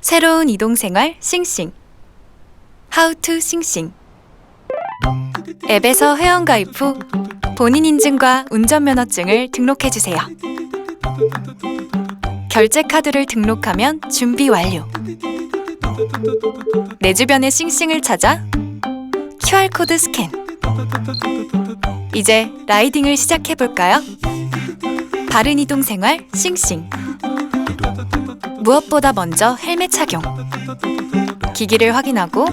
새로운 이동 생활 싱싱 How to 싱싱 앱에서 회원 가입 후 본인 인증과 운전면허증을 등록해 주세요. 결제 카드를 등록하면 준비 완료. 내 주변의 싱싱을 찾아 QR코드 스캔. 이제 라이딩을 시작해 볼까요? 바른 이동 생활 싱싱. 무엇보다 먼저 헬멧 착용. 기기를 확인하고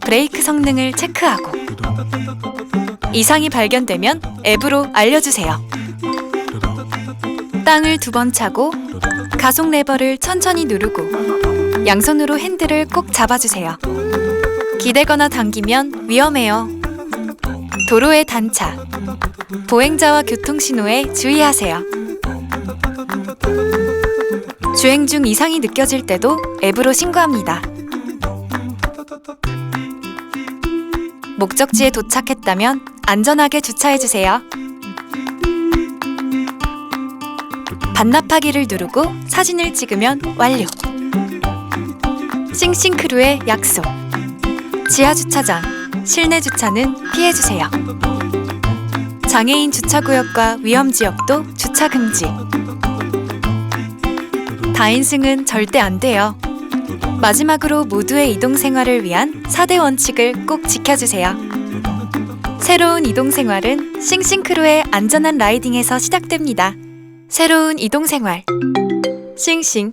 브레이크 성능을 체크하고 이상이 발견되면 앱으로 알려주세요. 땅을 두 번 차고 가속 레버를 천천히 누르고 양손으로 핸들을 꼭 잡아주세요. 기대거나 당기면 위험해요. 도로의 단차, 보행자와 교통신호에 주의하세요. 주행 중 이상이 느껴질 때도 앱으로 신고합니다. 목적지에 도착했다면 안전하게 주차해주세요. 반납하기를 누르고 사진을 찍으면 완료. 싱싱크루의 약속. 지하 주차장, 실내 주차는 피해주세요. 장애인 주차구역과 위험지역도 주차 금지. 다인승은 절대 안 돼요. 마지막으로 모두의 이동 생활을 위한 4대 원칙을 꼭 지켜주세요. 새로운 이동 생활은 싱싱크루의 안전한 라이딩에서 시작됩니다. 새로운 이동 생활. 싱싱